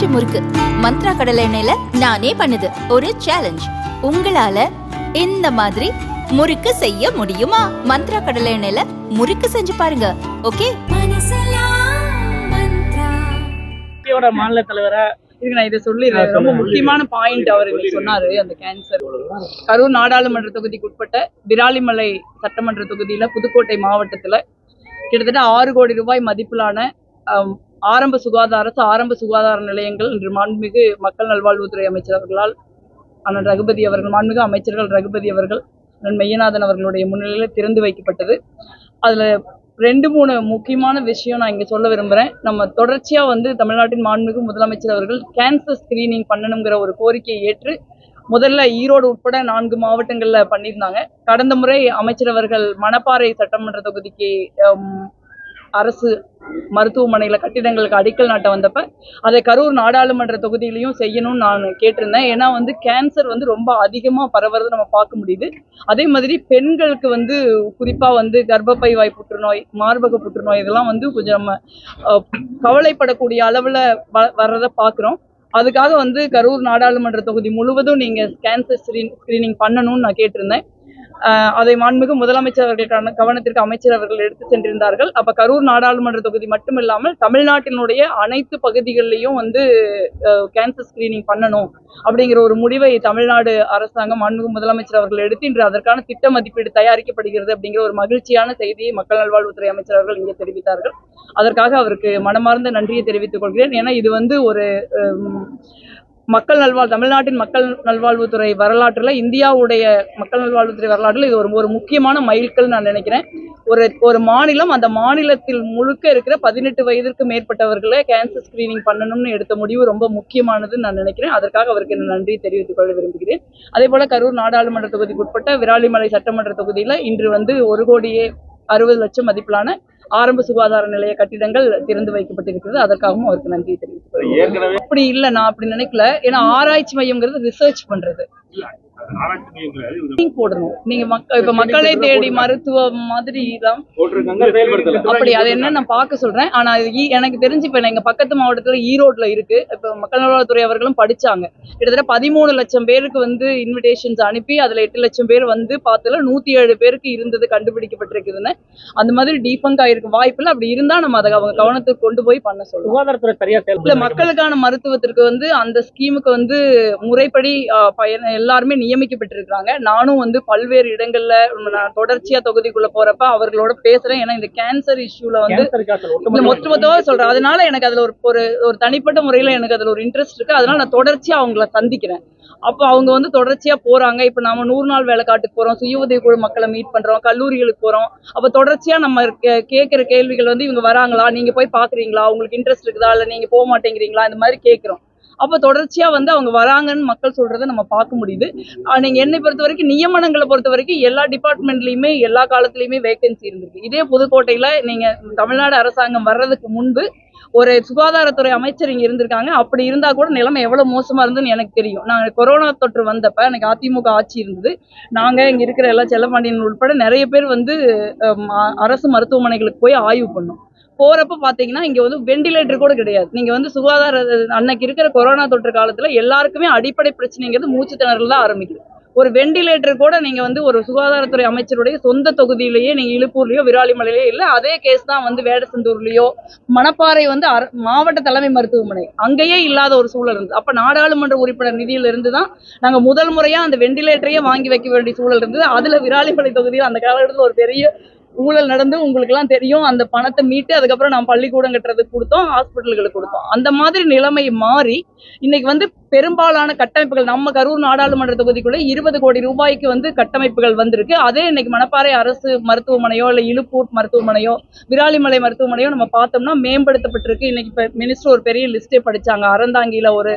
பஞ்சு முறுக்கு. மந்த்ரா கடலை எண்ணெயில நானே பண்ணுது. ஒரு சேலஞ்ச் உங்களால இந்த மாதிரி முறுக்கு செய்ய முடியுமா? மந்த்ரா கடலை எண்ணெயில முறுக்கு செஞ்சு பாருங்க. ஓகே? மாநில தலைவரா இதுக்கு நான் இதை சொல்லிடுறேன். ரொம்ப முக்கியமான பாயிண்ட் அவர் சொன்னாரு அந்த கேன்சர் கரூர் நாடாளுமன்ற தொகுதிக்கு உட்பட்ட விராலிமலை சட்டமன்ற தொகுதியில புதுக்கோட்டை மாவட்டத்துல கிட்டத்தட்ட ஆறு கோடி ரூபாய் மதிப்பிலான ஆரம்ப சுகாதார அரசு ஆரம்ப சுகாதார நிலையங்கள் இன்று மாண்புமிகு மக்கள் நல்வாழ்வுத்துறை அமைச்சர்களால் அண்ணன் ரகுபதி அவர்கள் மாண்புமிகு அமைச்சர்கள் ரகுபதி அவர்கள் அண்ணன் மெய்யநாதன் அவர்களுடைய முன்னிலையில் திறந்து வைக்கப்பட்டது. அதில் ரெண்டு மூணு முக்கியமான விஷயம் நான் இங்கே சொல்ல விரும்புகிறேன் நம்ம தொடர்ச்சியாக வந்து தமிழ்நாட்டின் மாண்புமிகு முதலமைச்சர் அவர்கள் கேன்சர் ஸ்கிரீனிங் பண்ணணுங்கிற ஒரு கோரிக்கையை ஏற்று முதல்ல ஈரோடு உட்பட நான்கு மாவட்டங்களில் பண்ணியிருந்தாங்க. கடந்த முறை அமைச்சர் அவர்கள் மணப்பாறை சட்டமன்ற தொகுதிக்கு அரசு மருத்துவமனையில கட்டிடங்களுக்கு அடிக்கல் நாட்ட வந்தப்ப அதை கரூர் நாடாளுமன்ற தொகுதியிலையும் செய்யணும்னு நான் கேட்டிருந்தேன். ஏன்னா வந்து கேன்சர் வந்து ரொம்ப அதிகமா பரவுறதை நம்ம பார்க்க முடியுது. அதே மாதிரி பெண்களுக்கு வந்து குறிப்பா வந்து கர்ப்பப்பை வாய் புற்றுநோய் மார்பக புற்றுநோய் இதெல்லாம் வந்து கொஞ்சம் நம்ம கவலைப்படக்கூடிய அளவுல வ- வர்றதை பார்க்குறோம். அதுக்காக வந்து கரூர் நாடாளுமன்ற தொகுதி முழுவதும் நீங்க கேன்சர் ஸ்கிரீன் ஸ்க்ரீனிங் பண்ணணும்னு நான் கேட்டிருந்தேன். அதை மாண்புமிகு முதலமைச்சர் அவர்களுக்கான கவனத்திற்கு அமைச்சர் அவர்கள் எடுத்து சென்றிருந்தார்கள். அப்ப கரூர் நாடாளுமன்ற தொகுதி மட்டுமில்லாமல் தமிழ்நாட்டினுடைய அனைத்து பகுதிகளிலையும் வந்து கேன்சர் ஸ்கிரீனிங் பண்ணணும் அப்படிங்கிற ஒரு முடிவை தமிழ்நாடு அரசாங்கம் மாண்புமிகு முதலமைச்சர் அவர்கள் எடுத்து இன்று அதற்கான திட்ட மதிப்பீடு தயாரிக்கப்படுகிறது அப்படிங்கிற ஒரு மகிழ்ச்சியான செய்தியை மக்கள் நல்வாழ்வுத்துறை அமைச்சர் அவர்கள் இங்கே தெரிவித்தார்கள். அதற்காக அவருக்கு மனமார்ந்த நன்றியை தெரிவித்துக் கொள்கிறேன். ஏன்னா இது வந்து ஒரு மக்கள் நல்வாழ் தமிழ்நாட்டின் மக்கள் நல்வாழ்வுத்துறை வரலாற்றில் இந்தியாவுடைய மக்கள் நல்வாழ்வுத்துறை வரலாற்றில் இது ஒரு ஒரு முக்கியமான மைல்கல் நான் நினைக்கிறேன். ஒரு ஒரு மாநிலம் அந்த மாநிலத்தில் முழுக்க இருக்கிற பதினெட்டு வயதிற்கு மேற்பட்டவர்களை கேன்சர் ஸ்கிரீனிங் பண்ணணும்னு எடுத்த முடிவு ரொம்ப முக்கியமானதுன்னு நான் நினைக்கிறேன். அதற்காக அவருக்கு என் நன்றி தெரிவித்துக் கொள்ள விரும்புகிறேன். அதே போல கரூர் நாடாளுமன்ற தொகுதிக்கு உட்பட்ட விராலிமலை சட்டமன்ற தொகுதியில் இன்று வந்து ஒரு கோடியே அறுபது லட்சம் மதிப்பிலான ஆரம்ப சுகாதார நிலைய கட்டிடங்கள் திறந்து வைக்கப்பட்டிருக்கிறது. அதற்காகவும் அவருக்கு நன்றி தெரிவித்துக் கொள்கிறேன் அப்படி இல்ல நான் அப்படி நினைக்கல. ஏன்னா ஆராய்ச்சி மையம்ங்கிறது ரிசர்ச் பண்றது. போடணும். நீங்க மக்க இப்ப மக்களை தேடி மருத்துவம் மாதிரி தான் அப்படி அது என்ன நான் பார்க்க சொல்றேன். ஆனா எனக்கு தெரிஞ்சு இப்ப எங்க பக்கத்து மாவட்டத்துல ஈரோட்ல இருக்கு. இப்ப மக்கள் நல்வாழ்வுத்துறை அவர்களும் படிச்சாங்க. கிட்டத்தட்ட பதிமூணு லட்சம் பேருக்கு வந்து இன்விடேஷன்ஸ் அனுப்பி அதுல எட்டு லட்சம் பேர் வந்து பார்த்ததுல நூத்தி ஏழு பேருக்கு இருந்தது கண்டுபிடிக்கப்பட்டிருக்குதுன்னு. அந்த மாதிரி டீஃபங்க் ஆயிருக்கு. வாய்ப்புல அப்படி இருந்தா நம்ம அதை அவங்க கவனத்துக்கு கொண்டு போய் பண்ண சொல்லுவோம் சுகாதாரத்துறை சரியா இல்ல மக்களுக்கான மருத்துவத்திற்கு வந்து அந்த ஸ்கீமுக்கு வந்து முறைப்படி பயன எல்லாருமே நியமிக்கப்பட்டிருக்காங்க நானும் வந்து பல்வேறு இடங்கள்ல நான் தொடர்ச்சியா தொகுதிக்குள்ள போறப்ப அவர்களோட பேசுறேன். ஏன்னா இந்த கேன்சர் இஷ்யூல வந்து இல்ல மொத்த மொத்தமா சொல்றேன். அதனால எனக்கு அதுல ஒரு ஒரு தனிப்பட்ட முறையில எனக்கு அதுல ஒரு இன்ட்ரெஸ்ட் இருக்கு. அதனால நான் தொடர்ச்சியா அவங்கள சந்திக்கிறேன். அப்போ அவங்க வந்து தொடர்ச்சியா போறாங்க. இப்ப நாம நூறு நாள் வேலைக்காட்டுக்கு போறோம். சுய உதவி குழு மக்களை மீட் பண்றோம். கல்லூரிகளுக்கு போறோம். அப்ப தொடர்ச்சியா நம்ம கேட்கிற கேள்விகள் வந்து இவங்க வராங்களா? நீங்க போய் பாக்குறீங்களா? உங்களுக்கு இன்ட்ரெஸ்ட் இருக்குதா? இல்ல நீங்க போக மாட்டேங்கிறீங்களா? இந்த மாதிரி கேட்கிறோம் அப்போ தொடர்ச்சியாக வந்து அவங்க வராங்கன்னு மக்கள் சொல்கிறத நம்ம பார்க்க முடியுது. நீங்கள் என்னை பொறுத்த வரைக்கும் நியமனங்களை பொறுத்த வரைக்கும் எல்லா டிபார்ட்மெண்ட்லேயுமே எல்லா காலத்துலேயுமே வேகன்சி இருந்திருக்கு. இதே புதுக்கோட்டையில் நீங்கள் தமிழ்நாடு அரசாங்கம் வர்றதுக்கு முன்பு ஒரு சுகாதாரத்துறை அமைச்சர் இங்கே இருந்திருக்காங்க. அப்படி இருந்தால் கூட நிலைமை எவ்வளோ மோசமாக இருந்ததுன்னு எனக்கு தெரியும். நாங்கள் கொரோனா தொற்று வந்தப்போ எனக்கு அதிமுக ஆட்சி இருந்தது. நாங்கள் இங்கே இருக்கிற எல்லா செல்லப்பாண்டியன் உட்பட நிறைய பேர் வந்து அரசு மருத்துவமனைகளுக்கு போய் ஆய்வு பண்ணோம். போறப்ப பாத்தீங்கன்னா இங்க வந்து வெண்டிலேட்டர் கூட கிடையாது. நீங்க வந்து சுகாதார அன்னைக்கு இருக்கிற கொரோனா தொற்று காலத்துல எல்லாருக்குமே அடிப்படை பிரச்சனைங்கிறது மூச்சு திணறல் தான் ஆரம்பிக்குது. ஒரு வெண்டிலேட்டர் கூட நீங்க வந்து ஒரு சுகாதாரத்துறை அமைச்சருடைய சொந்த தொகுதியிலேயே நீங்க இழுப்பூர்லயோ விராலிமலையிலயோ இல்ல அதே கேஸ் தான் வந்து வேடசந்தூர்லயோ மணப்பாறை வந்து மாவட்ட தலைமை மருத்துவமனை அங்கேயே இல்லாத ஒரு சூழல் இருந்தது. அப்ப நாடாளுமன்ற உறுப்பினர் நிதியில இருந்து தான் நாங்க முதல் முறையா அந்த வெண்டிலேட்டரையே வாங்கி வைக்க வேண்டிய சூழல் இருந்தது. அதுல விராலிமலை தொகுதியில் அந்த காலகட்டத்தில் ஒரு பெரிய ஊழல் நடந்து உங்களுக்கு எல்லாம் தெரியும். அந்த பணத்தை மீட்டு அதுக்கப்புறம் நான் பள்ளிக்கூடம் கட்டுறதுக்கு கொடுத்தோம் ஹாஸ்பிட்டல்களுக்கு கொடுத்தோம். அந்த மாதிரி நிலைமை மாறி இன்னைக்கு வந்து பெரும்பாலான கட்டமைப்புகள் நம்ம கரூர் நாடாளுமன்ற தொகுதிக்குள்ள இருபது கோடி ரூபாய்க்கு வந்து கட்டமைப்புகள் வந்திருக்கு. அதே இன்னைக்கு மணப்பாறை அரசு மருத்துவமனையோ இல்ல இழுப்பூர் மருத்துவமனையோ விராலிமலை மருத்துவமனையோ நம்ம பார்த்தோம்னா மேம்படுத்தப்பட்டிருக்கு. இன்னைக்கு இப்போ மினிஸ்டர் ஒரு பெரிய லிஸ்டே படிச்சாங்க. அறந்தாங்கியில ஒரு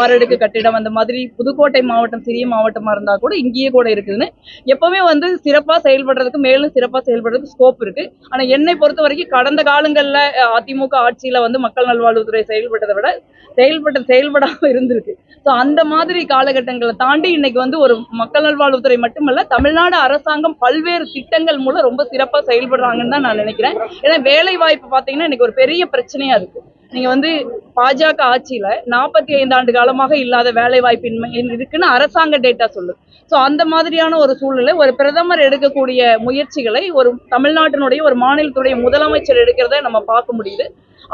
ஆறடுக்கு கட்டிடம் அந்த மாதிரி புதுக்கோட்டை மாவட்டம் சிறிய மாவட்டமா இருந்தா கூட இங்கேயே கூட இருக்குதுன்னு. எப்பவுமே வந்து சிறப்பா செயல்படுறதுக்கு மேலும் சிறப்பா செயல்படுறதுக்கு ஸ்கோப் இருக்கு. ஆனா என்னை பொறுத்த வரைக்கும் கடந்த காலங்கள்ல அதிமுக ஆட்சியில வந்து மக்கள் நல்வாழ்வுத்துறை செயல்பட்டதை விட செயல்பட்ட செயல்படாம இருந்திருக்கு. ஸோ அந்த மாதிரி காலகட்டங்களை தாண்டி இன்னைக்கு வந்து ஒரு மக்கள் நல்வாழ்வுத்துறை மட்டுமல்ல தமிழ்நாடு அரசாங்கம் பல்வேறு திட்டங்கள் மூலம் ரொம்ப சிறப்பா செயல்படுறாங்கன்னு தான் நான் நினைக்கிறேன். ஏன்னா வேலை வாய்ப்பு பாத்தீங்கன்னா இன்னைக்கு ஒரு பெரிய பிரச்சனையா இருக்கு. நீங்க வந்து பாஜக ஆட்சியில நாற்பத்தி ஐந்து ஆண்டு காலமாக இல்லாத வேலை வாய்ப்பின்மை இருக்குன்னு அரசாங்க டேட்டா சொல்லுது. ஸோ அந்த மாதிரியான ஒரு சூழ்நிலை ஒரு பிரதமர் எடுக்கக்கூடிய முயற்சிகளை ஒரு தமிழ்நாட்டினுடைய ஒரு மாநிலத்துடைய முதலமைச்சர் எடுக்கிறத நம்ம பார்க்க முடியுது.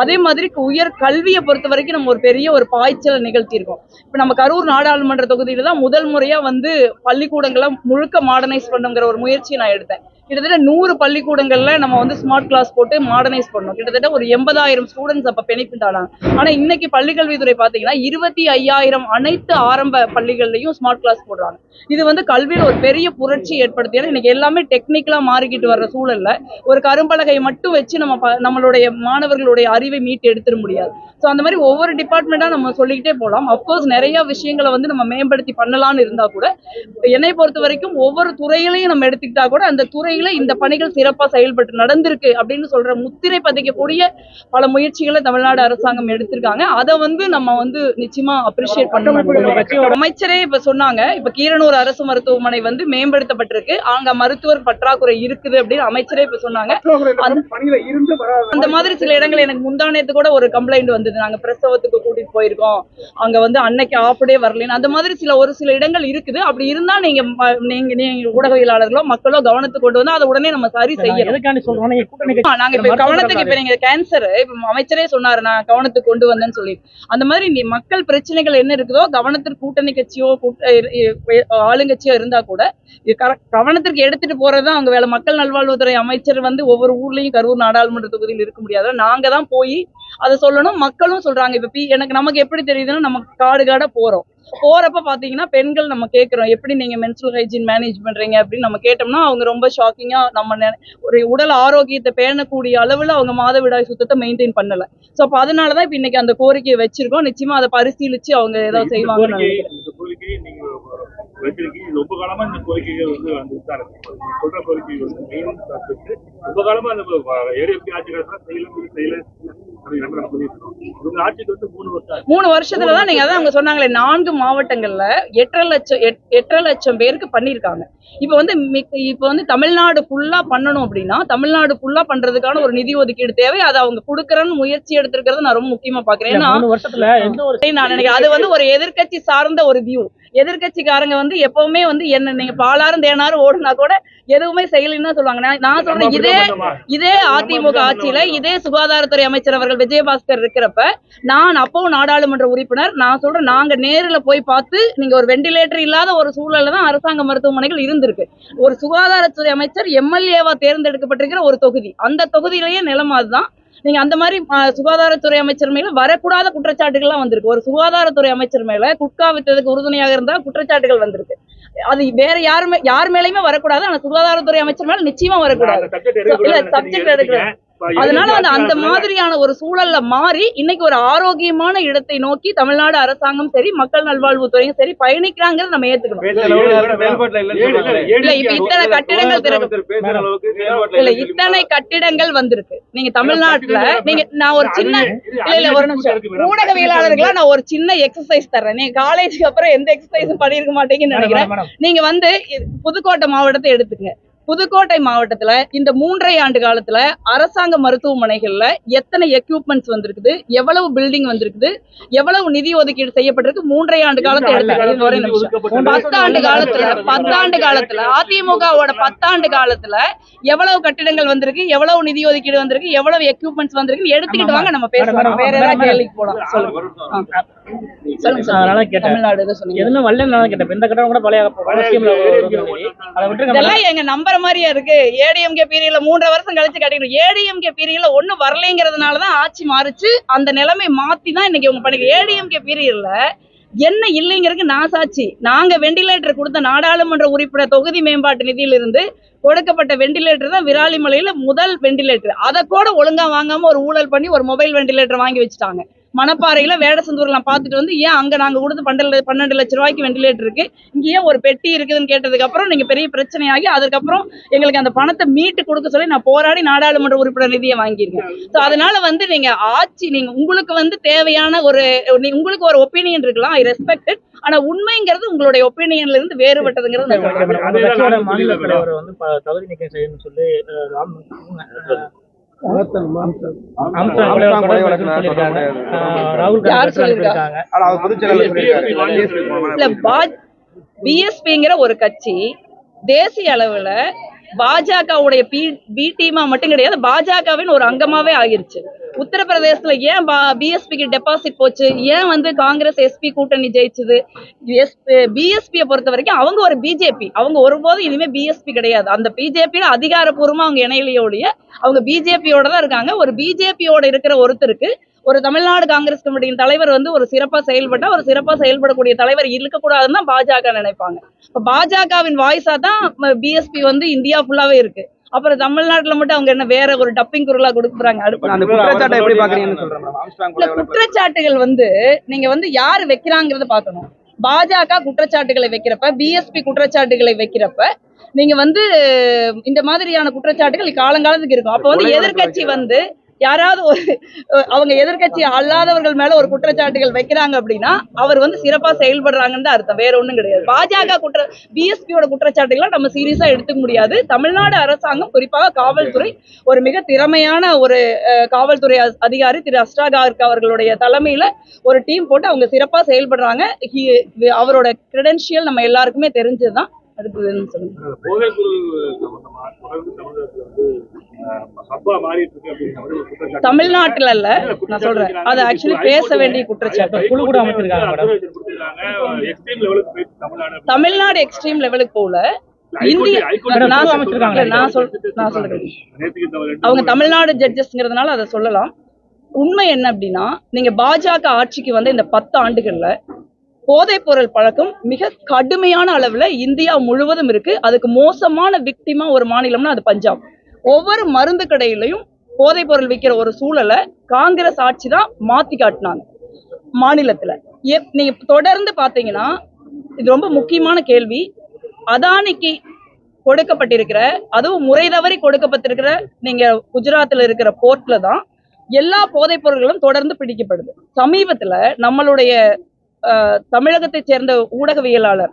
அதே மாதிரி உயர் கல்வியை பொறுத்த வரைக்கும் நம்ம ஒரு பெரிய ஒரு பாய்ச்சலை நிகழ்த்தியிருக்கோம். இப்போ நம்ம கரூர் நாடாளுமன்ற தொகுதியில தான் முதல் முறையாக வந்து பள்ளிக்கூடங்களை முழுக்க மாடர்னைஸ் பண்ணுங்கிற ஒரு முயற்சியை நான் எடுத்தேன். கிட்டத்தட்ட நூறு பள்ளிக்கூடங்கள்ல நம்ம வந்து ஸ்மார்ட் கிளாஸ் போட்டு மாடர்னைஸ் பண்ணோம். கிட்டத்தட்ட ஒரு எண்பதாயிரம் ஸ்டூடெண்ட்ஸ் அப்ப பெனிஃபிட் ஆனாங்க. ஆனா இன்னைக்கு பள்ளிக்கல்வித்துறை பாத்தீங்கன்னா இருபத்தி ஐயாயிரம் அனைத்து ஆரம்ப பள்ளிகள்லயும் ஸ்மார்ட் கிளாஸ் போடுறாங்க. இது வந்து கல்வியில் ஒரு பெரிய புரட்சி ஏற்படுத்தி ஏன்னா இன்னைக்கு எல்லாமே டெக்னிக்கலா மாறிக்கிட்டு வர்ற சூழல்ல ஒரு கரும்பலகை மட்டும் வச்சு நம்ம ப- நம்மளுடைய மாணவர்களுடைய அறிவை மீட்டு எடுத்துட முடியாது. ஸோ அந்த மாதிரி ஒவ்வொரு டிபார்ட்மெண்ட்டா நம்ம சொல்லிக்கிட்டே போகலாம் அப்கோர்ஸ் நிறைய விஷயங்களை வந்து நம்ம மேம்படுத்தி பண்ணலாம்னு இருந்தா கூட என்னை பொறுத்த வரைக்கும் ஒவ்வொரு துறையிலையும் நம்ம எடுத்துக்கிட்டா கூட அந்த துறை துறையில இந்த பணிகள் சிறப்பா செயல்பட்டு நடந்திருக்கு அப்படின்னு சொல்ற முத்திரை பதிக்கக்கூடிய பல முயற்சிகளை தமிழ்நாடு அரசாங்கம் எடுத்திருக்காங்க. அதை வந்து நம்ம வந்து நிச்சயமா அப்ரிஷியேட் பண்ணணும். அமைச்சரே இப்ப சொன்னாங்க இப்ப கீரனூர் அரசு மருத்துவமனை வந்து மேம்படுத்தப்பட்டிருக்கு. அங்க மருத்துவர் பற்றாக்குறை இருக்குது அப்படின்னு அமைச்சரே இப்ப சொன்னாங்க. அந்த- மாதிரி சில இடங்கள் எனக்கு முந்தானத்து கூட ஒரு கம்ப்ளைண்ட் வந்தது. நாங்க பிரசவத்துக்கு கூட்டிட்டு போயிருக்கோம். அங்க வந்து அன்னைக்கு ஆஃப் டே வரலன்னு. அந்த மாதிரி சில ஒரு சில இடங்கள் இருக்குது. அப்படி இருந்தா நீங்க நீங்க நீங்க ஊடகவியலாளர்களோ மக்களோ கவனத்துக்கு கொண்டு வந்து அதை உடனே நம்ம சரி செய்யணும். நீங்க இப்ப கவனத்துக்கு இப்ப நீங்க கேன்சர் இப்ப அமைச்சரே சொன்னாரு நான் கவனத்துக்கு கொண்டு வந்தேன்னு சொல்லி. அந்த மாதிரி நீ மக்கள் பிரச்சனைகள் என்ன இருக்குதோ கவனத்திற்கு கூட்டணி கட்சியோ ஆளுங்கட்சியோ இருந்தா கூட கவனத்திற்கு எடுத்துட்டு போறதுதான் அவங்க வேலை. மக்கள் நல்வாழ்வுத்துறை அமைச்சர் வந்து ஒவ்வொரு ஊர்லயும் கரூர் நாடாளுமன்ற தொகுதியில் இருக்க முடியாது. நாங்க தான் போய் அதை சொல்லணும். மக்களும் சொல்றாங்க இப்ப எனக்கு நமக்கு எப்படி தெரியுதுன்னா நம்ம காடு காட போறோம். போறப்ப பாத்தீங்கன்னா பெண்கள் நம்ம கேக்குறோம். எப்படி நீங்க மென்சுரல் ஹைஜீன் மேனேஜ் பண்றீங்க அப்படின்னு நம்ம கேட்டோம்னா அவங்க ரொம்ப ஷாக்கிங்கா நம்ம ஒரு உடல் ஆரோக்கியத்தை பேணக்கூடிய அளவுல அவங்க மாதவிடாய் சுத்தத்தை மெயின்டைன் பண்ணல. சோ அப்ப அதனாலதான் இப்ப இன்னைக்கு அந்த கோரிக்கையை வச்சிருக்கோம். நிச்சயமா அதை பரிசீலிச்சு அவங்க ஏதாவது செய்வாங்கன்னு நினைக்கிறேன். ரொம்ப காலமா இந்த கோரிக்கைகள் வந்து வந்துட்டு தான் இருக்கு. நீங்க சொல்ற கோரிக்கை வந்து மெயின் ரொம்ப காலமா அந்த ஏடிஎம்பி ஆட்சி காலத்துல செய்யல செய்யல. மூணு வருஷம் ஆச்சு. மூணு வருஷத்துல தான் நீங்க அதான் அவங்க சொன்னாங்களே நான்கு மாவட்டங்கள்ல எட்டரை லட்சம் எட்- எட்டரை லட்சம் பேருக்கு பண்ணிருக்காங்க இப்ப வந்து மிக்- இப்ப வந்து தமிழ்நாடு ஃபுல்லா பண்ணணும் அப்படின்னா தமிழ்நாடு ஃபுல்லா பண்றதுக்கான ஒரு நிதி ஒதுக்கீடு தேவை. அதை அவங்க கொடுக்கறன்னு முயற்சி எடுத்திருக்கிறது நான் ரொம்ப முக்கியமா பாக்குறேன் வருஷத்துல எந்த ஒரு நான் நினைக்கிறேன் அது வந்து ஒரு எதிர்க்கட்சி சார்ந்த ஒரு வியூ எதிர்க்கட்சிக்காரங்க வந்து எப்பவுமே வந்து என்ன நீங்க பாலாரும் தேனாரும் ஓடுனா கூட எதுவுமே செய்யலைன்னு தான் சொல்லுவாங்க. நான் சொல்றேன் இதே? இதே அதிமுக ஆட்சியில இதே சுகாதாரத்துறை அமைச்சர் அவர்கள் விஜயபாஸ்கர் இருக்கிறப்ப நான் அப்பவும் நாடாளுமன்ற உறுப்பினர். நான் சொல்றேன் நாங்க நேர்ல போய் பார்த்து நீங்க ஒரு வெண்டிலேட்டர் இல்லாத ஒரு சூழல்ல தான் அரசாங்க மருத்துவமனைகள் இருந்திருக்கு. ஒரு சுகாதாரத்துறை அமைச்சர் எம்எல்ஏவா தேர்ந்தெடுக்கப்பட்டிருக்கிற ஒரு தொகுதி. அந்த தொகுதியிலேயே நிலைமை அதுதான். நீங்க அந்த மாதிரி சுகாதாரத்துறை அமைச்சர் மேல வரக்கூடாத குற்றச்சாட்டுகள்லாம் வந்திருக்கு. ஒரு சுகாதாரத்துறை அமைச்சர் மேல குட்கா வித்ததுக்கு உறுதுணையாக இருந்தா குற்றச்சாட்டுகள் வந்திருக்கு. அது வேற யாருமே யார் மேலயுமே வரக்கூடாது. ஆனா சுகாதாரத்துறை அமைச்சர் மேல நிச்சயமா வரக்கூடாது. இல்ல, எடுக்கக்கூடாதுன்னு subject அதனால வந்து அந்த மாதிரியான ஒரு சூழல்ல மாறி இன்னைக்கு ஒரு ஆரோக்கியமான இடத்தை நோக்கி தமிழ்நாடு அரசாங்கம் சரி மக்கள் நல்வாழ்வுத்துறையும் சரி பயணிக்கிறாங்கிறத நம்ம ஏத்துக்கணும். இல்ல இப்ப இத்தனை கட்டிடங்கள் திறக்க முதலமைச்சர் பேசுற அளவுக்கு செயல்பாட்டுல இல்ல இத்தனை கட்டிடங்கள் வந்திருக்கு. நீங்க தமிழ்நாட்டுல நீங்க நான் ஒரு சின்ன இல்ல இல்ல ஒரு நிமிஷம். ஊடகவியலாளர்களா நான் ஒரு சின்ன எக்ஸசைஸ் தர்றேன். நீங்க காலேஜுக்கு அப்புறம் எந்த எக்ஸசைஸும் பண்ணிருக்க மாட்டீங்கன்னு நினைக்கிறேன். நீங்க வந்து புதுக்கோட்டை மாவட்டத்தை எடுத்துக்கங்க. புதுக்கோட்டை மாவட்டத்துல இந்த மூன்றரை ஆண்டு காலத்துல அரசாங்க மருத்துவமனைகள்ல எத்தனை எக்யூப்மெண்ட்ஸ் வந்திருக்குது? எவ்வளவு பில்டிங் வந்திருக்குது? எவ்வளவு நிதி ஒதுக்கீடு செய்யப்பட்டிருக்கு? மூன்றரை ஆண்டு காலத்தை நிமிஷம். பத்தாண்டு காலத்துல பத்தாண்டு காலத்துல அதிமுகவோட பத்தாண்டு காலத்துல எவ்வளவு கட்டிடங்கள் வந்திருக்கு? எவ்வளவு நிதி ஒதுக்கீடு வந்திருக்கு? எவ்வளவு எக்யூப்மெண்ட்ஸ் வந்திருக்கு எடுத்துக்கிட்டு வாங்க நம்ம பேசலாம் வேற ஏதாவது கேள்விக்கு போலாம். சொல்லுங்க. சொல்லுங்க சார் அதனால கேட்டேன். தமிழ்நாடு சொன்னீங்க எதுவுமே வரலன்னு நான் கேட்டேன். இந்த கட்டணம் கூட பழைய அவசியம்ல அதை. இதெல்லாம் எங்க நம்புற மாதிரியா இருக்கு. ஏடிஎம்கே பீரியட்ல மூன்றரை வருஷம் கழிச்சு கட்டிக்கணும். ஏடிஎம்கே பீரியட்ல ஒண்ணு வரலைங்கிறதுனால தான் ஆட்சி மாறுச்சு. அந்த நிலைமை மாத்தி தான் இன்னைக்கு உங்க பண்ணிக்க ஏடிஎம்கே பீரியட்ல என்ன இல்லைங்கிறதுக்கு நான் சாட்சி. நாங்க வெண்டிலேட்டர் கொடுத்த நாடாளுமன்ற உறுப்பினர் தொகுதி மேம்பாட்டு நிதியிலிருந்து கொடுக்கப்பட்ட வெண்டிலேட்டர் தான் விராலிமலையில முதல் வெண்டிலேட்டர். அதை கூட ஒழுங்கா வாங்காம ஒரு ஊழல் பண்ணி ஒரு மொபைல் வெண்டிலேட்டர் வாங்கி வச்சுட்டாங்க. மணப்பாறையில வேடசந்தூர்ல பார்த்துட்டு வந்து ஏன் அங்க நாங்க கொடுத்து பன்னெண்டு பன்னெண்டு லட்ச ரூபாய்க்கு வெண்டிலேட்டர் இருக்கு? இங்க ஏன் ஒரு பெட்டி இருக்குதுன்னு கேட்டதுக்கு அப்புறம் நீங்க பெரிய பிரச்சனையாகி அதுக்கப்புறம் எங்களுக்கு அந்த பணத்தை மீட்டு கொடுக்க சொல்லி நான் போராடி நாடாளுமன்ற உறுப்பினர் நிதியை வாங்கியிருக்கேன். ஸோ அதனால வந்து நீங்க ஆட்சி நீங்க உங்களுக்கு வந்து தேவையான ஒரு நீ- உங்களுக்கு ஒரு ஒப்பீனியன் இருக்கலாம் ஐ ரெஸ்பெக்ட் ஆனா உண்மைங்கிறது உங்களுடைய ஒப்பீனியன்ல இருந்து வேறுபட்டதுங்கிறது மாநில தலைவர் வந்து ப- தகுதி நீக்கம் செய்யணும்னு சொல்லி ராம் பிஎஸ்பிங்கிற ஒரு கட்சி தேசிய அளவுல பாஜகவுடைய பி பி டீமா மட்டும் கிடையாது பாஜகவின் ஒரு அங்கமாவே ஆகிருச்சு. உத்தரப்பிரதேசத்துல ஏன் பிஎஸ்பிக்கு டெபாசிட் போச்சு? ஏன் வந்து காங்கிரஸ் எஸ்பி கூட்டணி ஜெயிச்சது? பிஎஸ்பியை பொறுத்த வரைக்கும் அவங்க ஒரு பிஜேபி அவங்க ஒருபோதும் இனிமே பிஎஸ்பி கிடையாது. அந்த பிஜேபியில அதிகாரப்பூர்வமா அவங்க இணையிலையோடைய அவங்க பிஜேபியோட தான் இருக்காங்க. ஒரு பிஜேபியோட இருக்கிற ஒருத்தருக்கு ஒரு தமிழ்நாடு காங்கிரஸ் கமிட்டியின் தலைவர் வந்து ஒரு சிறப்பா செயல்பட்டா ஒரு சிறப்பா செயல்படக்கூடிய தலைவர் இருக்கக்கூடாதுன்னு தான் பாஜக நினைப்பாங்க. இப்ப பாஜகவின் வாய்ஸா தான் பிஎஸ்பி வந்து இந்தியா ஃபுல்லாவே இருக்கு. அப்புறம் தமிழ்நாட்டுல மட்டும் அவங்க என்ன வேற ஒரு டப்பிங் குரலா கொடுக்குறாங்க இல்ல. குற்றச்சாட்டுகள் வந்து நீங்க வந்து யாரு வைக்கிறாங்கிறத பார்க்கணும் பாஜக குற்றச்சாட்டுகளை வைக்கிறப்ப பிஎஸ்பி குற்றச்சாட்டுகளை வைக்கிறப்ப நீங்க வந்து இந்த மாதிரியான குற்றச்சாட்டுகள் காலங்காலத்துக்கு இருக்கும். அப்ப வந்து எதிர்க்கட்சி வந்து யாராவது ஒரு அவங்க எதிர்க்கட்சி அல்லாதவர்கள் மேல ஒரு குற்றச்சாட்டுகள் வைக்கிறாங்க அப்படின்னா அவர் வந்து சிறப்பா செயல்படுறாங்கன்னு தான் அர்த்தம். வேற ஒண்ணும் கிடையாது. பாஜக குற்ற பிஎஸ்பியோட குற்றச்சாட்டுகளை நம்ம சீரியஸா எடுத்துக்க முடியாது. தமிழ்நாடு அரசாங்கம் குறிப்பாக காவல்துறை ஒரு மிக திறமையான ஒரு அஹ், காவல்துறை அதிகாரி திரு அஷ்டாகார்க் அவர்களுடைய தலைமையில ஒரு டீம் போட்டு அவங்க சிறப்பா செயல்படுறாங்க. அவரோட கிரெடென்ஷியல் நம்ம எல்லாருக்குமே தெரிஞ்சதுதான். சொல்லுங்க. மாதிரி ஒரு குற்றச்சாட்டு. தமிழ்நாட்டுல இல்ல நான் சொல்றேன். அது ஆக்சுவலி பேச வேண்டிய குற்றச்சாட்டு. குழு கூட அமைச்சிருக்காங்க தமிழ்நாடு எக்ஸ்ட்ரீம் லெவலுக்கு போல இந்திய நான் அமைச்சிருக்காங்க. இல்ல, நான் சொல் நான் சொல்றேன் அவங்க தமிழ்நாடு ஜட்ஜஸ்ங்கிறதுனால அதை சொல்லலாம். உண்மை என்ன அப்படின்னா நீங்க பாஜக ஆட்சிக்கு வந்த இந்த பத்து ஆண்டுகள்ல போதைப் பொருள் பழக்கம் மிக கடுமையான அளவுல இந்தியா முழுவதும் இருக்கு. அதுக்கு மோசமான விக்டிமா ஒரு மாநிலம்னா அது பஞ்சாப். ஒவ்வொரு மருந்து கடையிலையும் போதைப் பொருள் விற்கிற ஒரு சூழலை காங்கிரஸ் ஆட்சி தான் மாத்தி காட்டினாங்க மாநிலத்துல. நீங்க தொடர்ந்து பாத்தீங்கன்னா இது ரொம்ப முக்கியமான கேள்வி. அதானிக்கு கொடுக்கப்பட்டிருக்கிற அதுவும் முறை தவறி கொடுக்கப்பட்டிருக்கிற நீங்க குஜராத்தில் இருக்கிற போர்ட்ல தான் எல்லா போதைப் பொருட்களும் தொடர்ந்து பிடிக்கப்படுது. சமீபத்துல நம்மளுடைய தமிழகத்தைச் சேர்ந்த ஊடகவியலாளர்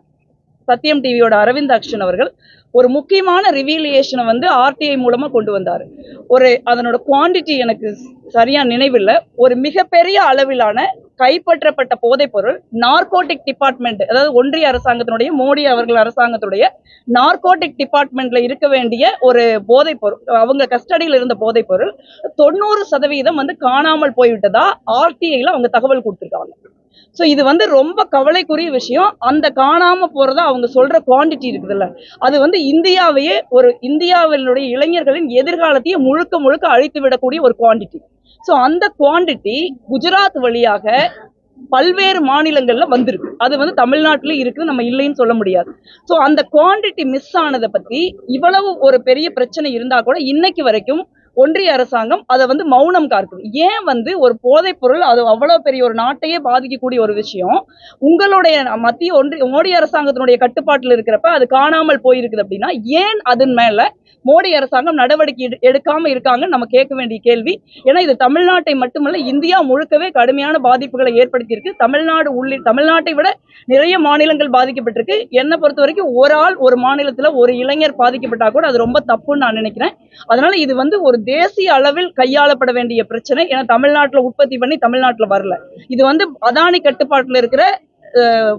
சத்யம் டிவியோட அரவிந்த் அக்ஷன் அவர்கள் ஒரு முக்கியமான ரிவீலியேஷனை வந்து ஆர்டிஐ மூலமா கொண்டு வந்தாரு. ஒரு அதனோட குவாண்டிட்டி எனக்கு சரியா நினைவில்லை. ஒரு மிகப்பெரிய அளவிலான கைப்பற்றப்பட்ட போதைப்பொருள் நார்கோட்டிக் டிபார்ட்மெண்ட் அதாவது ஒன்றிய அரசாங்கத்தினுடைய மோடி அவர்கள் அரசாங்கத்துடைய நார்கோட்டிக் டிபார்ட்மெண்ட்ல இருக்க வேண்டிய ஒரு போதைப்பொருள் அவங்க கஸ்டடியில் இருந்த போதைப்பொருள் தொண்ணூறு சதவீதம் வந்து காணாமல் போய்விட்டதா? ஆர்டிஐல அவங்க தகவல் கொடுத்திருக்காங்க. ஸோ இது வந்து ரொம்ப கவலைக்குரிய விஷயம். அந்த காணாம போறதா அவங்க சொல்ற குவாண்டிட்டி இருக்குதுல்ல. அது வந்து இந்தியாவையே ஒரு இந்தியாவினுடைய இளைஞர்களின் எதிர்காலத்தையே முழுக்க முழுக்க அழித்து விடக்கூடிய ஒரு குவான்டிட்டி ஸோ அந்த குவாண்டிட்டி குஜராத் வழியாக பல்வேறு மாநிலங்கள்ல வந்திருக்கு. அது வந்து தமிழ்நாட்டில இருக்கு நம்ம இல்லைன்னு சொல்ல முடியாது. ஸோ அந்த குவாண்டிட்டி மிஸ் ஆனதை பத்தி இவ்வளவு ஒரு பெரிய பிரச்சனை இருந்தா கூட இன்னைக்கு வரைக்கும் ஒன்றிய அரசாங்கம் அதை வந்து மௌனம் காக்கும் ஏன் வந்து ஒரு போதைப் பொருள் அது அவ்வளவு பெரிய ஒரு நாட்டையே பாதிக்கக்கூடிய ஒரு விஷயம். உங்களுடைய மத்திய ஒன்றிய மோடி அரசாங்கத்தினுடைய கட்டுப்பாட்டில் இருக்கிறப்ப அது காணாமல் போயிருக்குது அப்படின்னா ஏன் அதன் மேல மோடி அரசாங்கம் நடவடிக்கை எடு- எடுக்காம இருக்காங்கன்னு நம்ம கேட்க வேண்டிய கேள்வி. ஏன்னா இது தமிழ்நாட்டை மட்டுமல்ல இந்தியா முழுக்கவே கடுமையான பாதிப்புகளை ஏற்படுத்தியிருக்கு. தமிழ்நாடு உள்ளி தமிழ்நாட்டை விட நிறைய மாநிலங்கள் பாதிக்கப்பட்டிருக்கு. என்னை பொறுத்த வரைக்கும் ஒரு ஆள் ஒரு மாநிலத்தில் ஒரு இளைஞர் பாதிக்கப்பட்டா கூட அது ரொம்ப தப்புன்னு நான் நினைக்கிறேன். அதனால இது வந்து ஒரு தேசிய அளவில் கையாளப்பட வேண்டிய பிரச்சனை. ஏன்னா தமிழ்நாட்டில் உற்பத்தி பண்ணி தமிழ்நாட்டுல வரல. இது வந்து அதானி கட்டுப்பாட்டில் இருக்கிற அஹ்,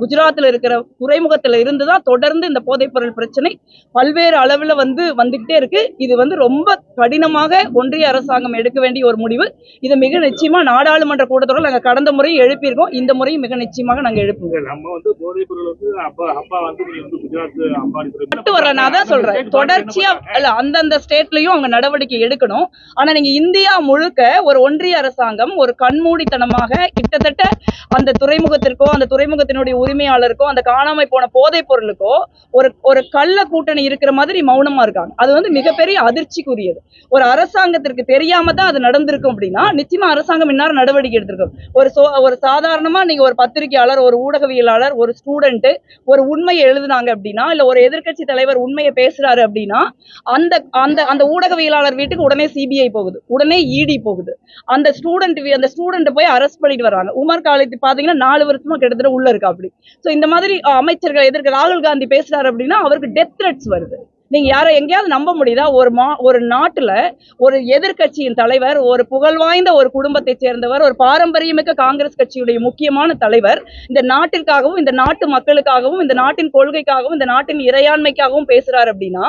குஜராத்ல இருக்கிற துறைமுகத்துல இருந்து தான் தொடர்ந்து இந்த போதைப் பொருள் பிரச்சனை பல்வேறு அளவுல வந்து வந்துகிட்டே இருக்கு. இது வந்து ரொம்ப கடினமாக ஒன்றிய அரசாங்கம் எடுக்க வேண்டிய ஒரு முடிவு. இது மிக நிச்சயமா நாடாளுமன்ற கூட்டத்தொடர் நாங்க கடந்த முறையும் எழுப்பியிருக்கோம். இந்த முறையும் மிக நிச்சயமாக நாங்க எழுப்புவோம் நம்ம வந்து போதைப் பொருள் வந்து அப்பா அப்பா வந்து குஜராத் வரல நான் தான் சொல்றேன். தொடர்ச்சியா இல்ல அந்தந்த ஸ்டேட்லயும் அவங்க நடவடிக்கை எடுக்கணும். ஆனா நீங்க இந்தியா முழுக்க ஒரு ஒன்றிய அரசாங்கம் ஒரு கண்மூடித்தனமாக கிட்டத்தட்ட அந்த துறைமுகத்திற்கோ அந்த துறைமுகத்தினுடைய உரிமையாளருக்கோ அந்த காணாமல் போன போதைப் பொருளுக்கோ ஒரு ஒரு கள்ள கூட்டணி இருக்கிற மாதிரி மௌனமா இருக்காங்க. அது வந்து மிகப்பெரிய அதிர்ச்சிக்குரியது. ஒரு அரசாங்கத்திற்கு தெரியாம தான் அது நடந்திருக்கும் அப்படின்னா நிச்சயமா அரசாங்கம் இந்நேரம் நடவடிக்கை எடுத்திருக்கும். ஒரு சோ ஒரு சாதாரணமா நீங்க ஒரு பத்திரிகையாளர் ஒரு ஊடகவியலாளர் ஒரு ஸ்டூடெண்ட் ஒரு உண்மையை எழுதுனாங்க அப்படின்னா இல்ல ஒரு எதிர்கட்சி தலைவர் உண்மையை பேசுறாரு அப்படின்னா அந்த அந்த அந்த ஊடகவியலாளர் வீட்டுக்கு உடனே சிபிஐ போகுது. உடனே இடி போகுது. அந்த ஸ்டூடெண்ட் அந்த ஸ்டூடெண்ட் போய் அரெஸ்ட் பண்ணிட்டு வராங்க. உமர் காலேஜ் பாத்தீங்கன்னா நாலு வருஷமா கிட்டத்தட்ட உள்ள இருக்கா அப்படி. ஸோ இந்த மாதிரி அமைச்சர்கள் எதிர்க்க ராகுல் காந்தி பேசுறாரு அப்படின்னா அவருக்கு டெத் த்ரெட்ஸ் வருது. நீங்க யாரை எங்கேயாவது நம்ப முடியுதா? ஒரு மா ஒரு நாட்டுல ஒரு எதிர்கட்சியின் தலைவர் ஒரு புகழ்வாய்ந்த ஒரு குடும்பத்தை சேர்ந்தவர் ஒரு பாரம்பரியமிக்க காங்கிரஸ் கட்சியுடைய முக்கியமான தலைவர் இந்த நாட்டிற்காகவும் இந்த நாட்டு மக்களுக்காகவும் இந்த நாட்டின் கொள்கைக்காகவும் இந்த நாட்டின் இறையாண்மைக்காகவும் பேசுறாரு அப்படின்னா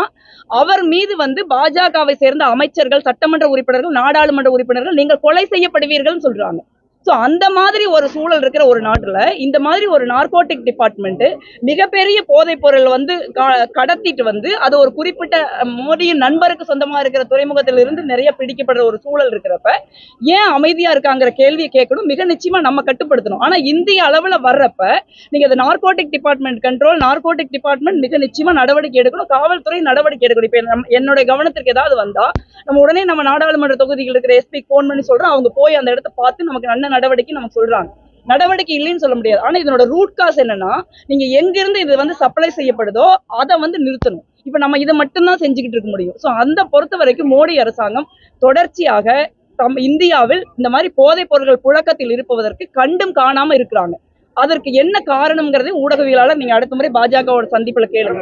அவர் மீது வந்து பாஜகவை சேர்ந்த அமைச்சர்கள் சட்டமன்ற உறுப்பினர்கள் நாடாளுமன்ற உறுப்பினர்கள் நீங்கள் கொலை செய்யப்படுவீர்கள் சொல்றாங்க. ஸோ அந்த மாதிரி ஒரு சூழல் இருக்கிற ஒரு நாட்டுல இந்த மாதிரி ஒரு நார்கோட்டிக் டிபார்ட்மெண்ட் மிகப்பெரிய போதைப் பொருள் வந்து க- கடத்திட்டு வந்து அது ஒரு குறிப்பிட்ட மோடியின் நண்பருக்கு சொந்தமா இருக்கிற துறைமுகத்திலிருந்து இருந்து நிறைய பிடிக்கப்படுற ஒரு சூழல் இருக்கிறப்ப ஏன் அமைதியாக இருக்காங்கிற கேள்வியை கேட்கணும். மிக நிச்சயமா நம்ம கட்டுப்படுத்தணும். ஆனால் இந்திய அளவில் வர்றப்ப நீங்கள் அந்த narcotic department control narcotic department மிக நிச்சயமா நடவடிக்கை எடுக்கணும். காவல்துறை நடவடிக்கை எடுக்கணும். இப்போ நம்ம- என்னுடைய கவனத்திற்கு ஏதாவது வந்தால் நம்ம உடனே நம்ம நாடாளுமன்ற தொகுதிகள் இருக்கிற எஸ்பி ஃபோன் பண்ணி சொல்றோம். அவங்க போய் அந்த இடத்த பார்த்து நமக்கு நல்ல நடவடிக்கை நமக்கு சொல்றாங்க. நடவடிக்கை இல்லைன்னு சொல்ல முடியாது. ஆனா இதனோட ரூட் காஸ் என்னன்னா நீங்க எங்க இருந்து இது வந்து சப்ளை செய்யப்படுதோ அதை வந்து நிறுத்தணும். இப்ப நம்ம இதை மட்டும்தான் செஞ்சுக்கிட்டு இருக்க முடியும். சோ அந்த பொறுத்த வரைக்கும் மோடி அரசாங்கம் தொடர்ச்சியாக தம் இந்தியாவில் இந்த மாதிரி போதைப் பொருட்கள் புழக்கத்தில் இருப்பதற்கு கண்டும் காணாம இருக்கிறாங்க. அதற்கு என்ன காரணம்ங்கிறது ஊடகவியலாளர் நீங்க அடுத்த முறை பாஜகவோட சந்திப்புல கேளுங்க.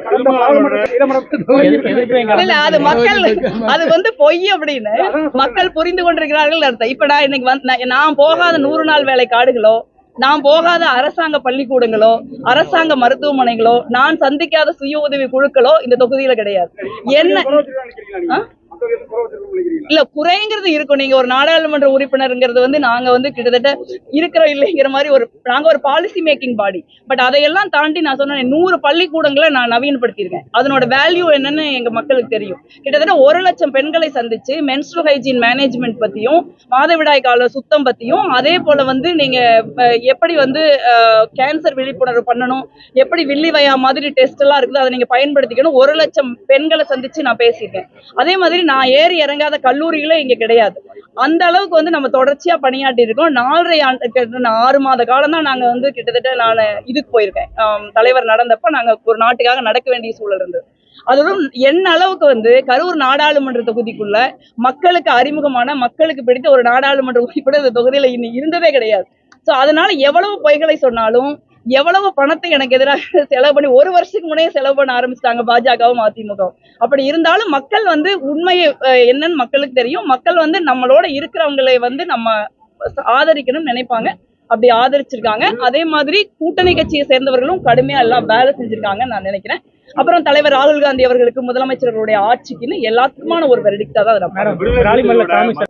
இல்ல, அது மக்கள் அது வந்து பொய் அப்படின்னு. மக்கள் புரிந்து கொண்டிருக்கிறார்கள் அர்த்தம். இப்ப நான் இன்னைக்கு வந்து நான் போகாத நூறு நாள் வேலை காடுகளோ நான் போகாத அரசாங்க பள்ளிக்கூடங்களோ அரசாங்க மருத்துவமனைகளோ நான் சந்திக்காத சுய உதவி குழுக்களோ இந்த தொகுதியில கிடையாது. என்ன ஆ? இல்ல குறைங்கிறது இருக்கும். நீங்க ஒரு நாடாளுமன்ற உறுப்பினருங்கிறது வந்து நாங்க வந்து கிட்டத்தட்ட இருக்கிற இல்லைங்கிற மாதிரி ஒரு நாங்க ஒரு பாலிசி மேக்கிங் பாடி பட் அதையெல்லாம் தாண்டி நான் சொன்னேன் நூறு பள்ளிக்கூடங்களை நான் நவீனப்படுத்தியிருக்கேன் அதனோட வேல்யூ என்னன்னு எங்க மக்களுக்கு தெரியும். கிட்டத்தட்ட ஒரு லட்சம் பெண்களை சந்திச்சு மென்ஸ்ட்ரல் ஹைஜீன் மேனேஜ்மெண்ட் பத்தியும் மாதவிடாய் கால சுத்தம் பத்தியும் அதே போல வந்து நீங்க எப்படி வந்து கேன்சர் விழிப்புணர்வு பண்ணணும் எப்படி வில்லி வயா மாதிரி டெஸ்ட் எல்லாம் இருக்குது அதை நீங்க பயன்படுத்திக்கணும். ஒரு லட்சம் பெண்களை சந்திச்சு நான் பேசியிருக்கேன். அதே மாதிரி நான் ஏறி இறங்காத கல்லூரிகளே இங்க கிடையாது. அந்த அளவுக்கு வந்து நம்ம தொடர்ச்சியா பணியாற்றி இருக்கோம். நாலரை ஆண்டு ஆறு மாத காலம் தான் நாங்க வந்து கிட்டத்தட்ட நான் இதுக்கு போயிருக்கேன். தலைவர் நடந்தப்ப நாங்க ஒரு நாட்டுக்காக நடக்க வேண்டிய சூழல் இருந்தது. அதுவும் என்ன அளவுக்கு வந்து கரூர் நாடாளுமன்ற தொகுதிக்குள்ள மக்களுக்கு அறிமுகமான மக்களுக்கு பிடித்த ஒரு நாடாளுமன்ற உறுப்பினர் இந்த தொகுதியில இன்னும் இருந்ததே கிடையாது. ஸோ அதனால எவ்வளவு பொய்களை சொன்னாலும் எவ்வளவு பணத்தை எனக்கு எதிராக செலவு பண்ணி ஒரு வருஷத்துக்கு முன்னே செலவு பண்ண ஆரம்பிச்சிட்டாங்க பாஜகவும் அதிமுகவும். அப்படி இருந்தாலும் மக்கள் வந்து உண்மையை என்னன்னு மக்களுக்கு தெரியும். மக்கள் வந்து நம்மளோட இருக்கிறவங்களை வந்து நம்ம ஆதரிக்கணும்னு நினைப்பாங்க. அப்படி ஆதரிச்சிருக்காங்க. அதே மாதிரி கூட்டணி கட்சியை சேர்ந்தவர்களும் கடுமையா எல்லாம் வேலை செஞ்சிருக்காங்கன்னு நான் நினைக்கிறேன். அப்புறம் தலைவர் ராகுல் காந்தி அவர்களுக்கு முதலமைச்சர்களுடைய ஆட்சிக்குன்னு எல்லாத்துக்குமான ஒரு வெரடிக்டா தான்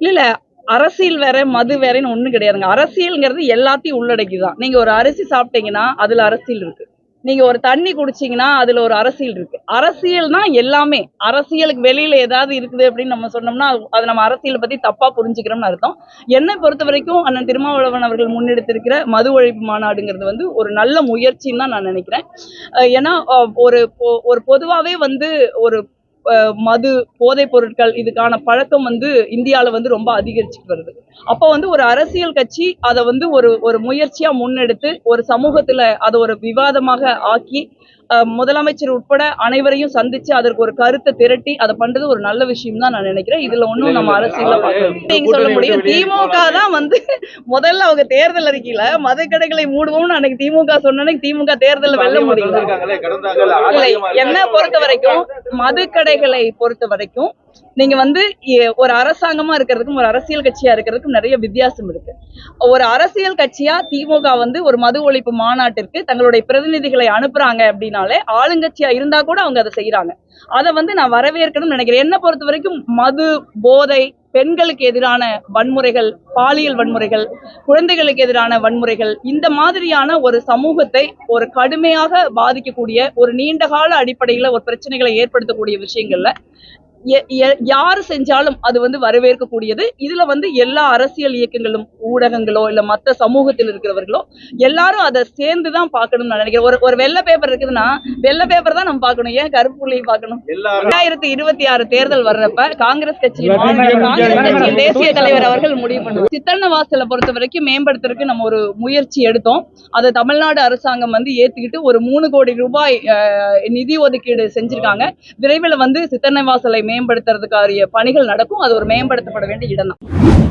இல்ல அரசியல் வேற மது வேறன்னு ஒண்ணு கிடையாதுங்க. அரசியல்ங்கிறது எல்லாத்தையும் உள்ளடக்கிதான். நீங்க ஒரு அரிசி சாப்பிட்டீங்கன்னா அதுல அரசியல் இருக்கு. நீங்க ஒரு தண்ணி குடிச்சீங்கன்னா அதுல ஒரு அரசியல் இருக்கு. அரசியல்னா எல்லாமே. அரசியலுக்கு வெளியில ஏதாவது இருக்குது அப்படின்னு நம்ம சொன்னோம்னா அது- நம்ம அரசியலை பத்தி தப்பா புரிஞ்சுக்கிறோம்னு அர்த்தம். என்னை பொறுத்த வரைக்கும் அண்ணன் திருமாவளவன் அவர்கள் முன்னெடுத்திருக்கிற மது ஒழிப்பு மாநாடுங்கிறது வந்து ஒரு நல்ல முயற்சின்னு தான் நான் நினைக்கிறேன். ஏன்னா ஒரு பொ- ஒரு பொதுவாவே வந்து ஒரு மது போதைப் பொருட்கள் இதுக்கான பழக்கம் வந்து இந்தியால வந்து ரொம்ப அதிகரிச்சுட்டு வருது. அப்போ வந்து ஒரு அரசியல் கட்சி அதை வந்து ஒரு ஒரு முயற்சியா முன்னெடுத்து ஒரு சமூகத்துல அதை ஒரு விவாதமாக ஆக்கி முதலமைச்சர் உட்பட அனைவரையும் சந்திச்சு அதற்கு ஒரு கருத்தை திரட்டி அதை பண்றது ஒரு நல்ல விஷயம் தான் நான் நினைக்கிறேன். இதுல ஒண்ணும் நம்ம அரசியல்ல பார்க்க சொல்ல முடியும். திமுக தான் வந்து முதல்ல அவங்க தேர்தல் அறிக்கையில மதுக்கடைகளை மூடுவோம்னு அன்னைக்கு திமுக சொன்ன திமுக தேர்தல்ல வெல்ல முடியல. இல்லை என்ன பொறுத்த வரைக்கும் மதுக்கடைகளை பொறுத்த வரைக்கும் நீங்க வந்து ஒரு அரசாங்கமா இருக்கிறதுக்கும் ஒரு அரசியல் கட்சியா இருக்கிறதுக்கும் நிறைய வித்தியாசம் இருக்கு. ஒரு அரசியல் கட்சியா திமுக வந்து ஒரு மது ஒழிப்பு மாநாட்டிற்கு தங்களுடைய பிரதிநிதிகளை அனுப்புறாங்க அப்படின்னாலே ஆளுங்கட்சியா இருந்தா கூட அவங்க அதை செய்யறாங்க அதை வந்து நான் வரவேற்கணும்னு நினைக்கிறேன். என்ன பொறுத்த வரைக்கும் மது போதை பெண்களுக்கு எதிரான வன்முறைகள் பாலியல் வன்முறைகள் குழந்தைகளுக்கு எதிரான வன்முறைகள் இந்த மாதிரியான ஒரு சமூகத்தை ஒரு கடுமையாக பாதிக்கக்கூடிய ஒரு நீண்ட கால அடிப்படையில ஒரு பிரச்சனைகளை ஏற்படுத்தக்கூடிய விஷயங்கள்ல யாரு செஞ்சாலும் அது வந்து வரவேற்கக்கூடியது. இதுல வந்து எல்லா அரசியல் இயக்கங்களும் ஊடகங்களோ இல்ல மத்த சமூகத்தில் இருக்கிறவர்களோ எல்லாரும் அதை சேர்ந்து தான் பார்க்கணும்னு நான் நினைக்கிறேன். ஒரு ஒரு வெள்ளை பேப்பர் இருக்குதுன்னா வெள்ளை பேப்பர் தான் நம்ம பார்க்கணும். ஏன் கருப்பு புள்ளியை பார்க்கணும் ரெண்டாயிரத்தி இருபத்தி ஆறு தேர்தல் வர்றப்ப காங்கிரஸ் காங்கிரஸ் கட்சியின் தேசிய தலைவர் அவர்கள் முடிவு பண்ணுவார் சித்தன்ன வாசலை பொறுத்த வரைக்கும் மேம்படுத்துறதுக்கு நம்ம ஒரு முயற்சி எடுத்தோம். அதை தமிழ்நாடு அரசாங்கம் வந்து ஏத்துக்கிட்டு ஒரு மூணு கோடி ரூபாய் நிதி ஒதுக்கீடு செஞ்சிருக்காங்க. விரைவில் வந்து சித்தன்ன வாசலை பணிகள் நடக்கும். அது ஒரு மேம்படுத்தப்பட வேண்டிய இடம் தான்